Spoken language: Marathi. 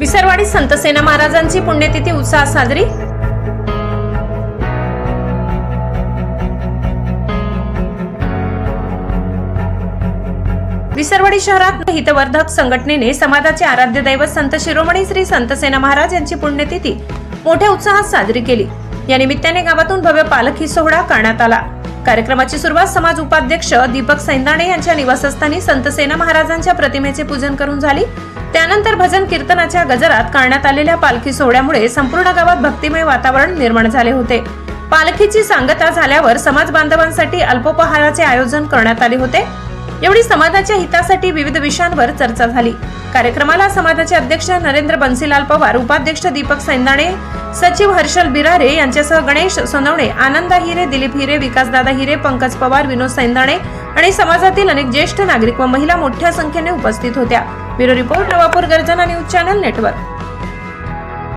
विसरवाडी संत सेना महाराजांची पुण्यतिथी उत्साहात साजरी. विसरवाडी शहरात हितवर्धक संघटनेने समाजाचे आराध्य दैवत संत शिरोमणी श्री संत सेना महाराज यांची पुण्यतिथी मोठ्या उत्साहात साजरी केली. या निमित्ताने गावातून भव्य पालखी सोहळा करण्यात आला. कार्यक्रमाची सुरुवात समाज उपाध्यक्ष दीपक सैंदाणे यांच्या निवासस्थानी संत सेना महाराजांच्या प्रतिमेचे पूजन करून झाली. त्यानंतर भजन कीर्तनाच्या गजरात करण्यात आलेल्या पालखी सोहळ्यामुळे संपूर्ण गावात भक्तिमय वातावरण निर्माण झाले होते. पालखीची सांगता झाल्यावर समाज बांधवांसाठी अल्पोपहाराचे आयोजन करण्यात आले होते. एवढी समाजाच्या हितासाठी विविध विषयांवर चर्चा झाली. कार्यक्रमाला समाजाचे अध्यक्ष नरेंद्र बन्सीलाल पवार उपाध्यक्ष दीपक सैंदाणे सचिव हर्षल बिरारे यांच्यासह गणेश सोनवणे आनंदा हिरे दिलीप हिरे विकासदादा हिरे पंकज पवार विनोद सैंदाणे आणि समाजातील अनेक ज्येष्ठ नागरिक व महिला मोठ्या संख्येने उपस्थित होत्या. ब्युरो रिपोर्ट नवापूर गर्जना न्यूज चॅनल नेटवर्क.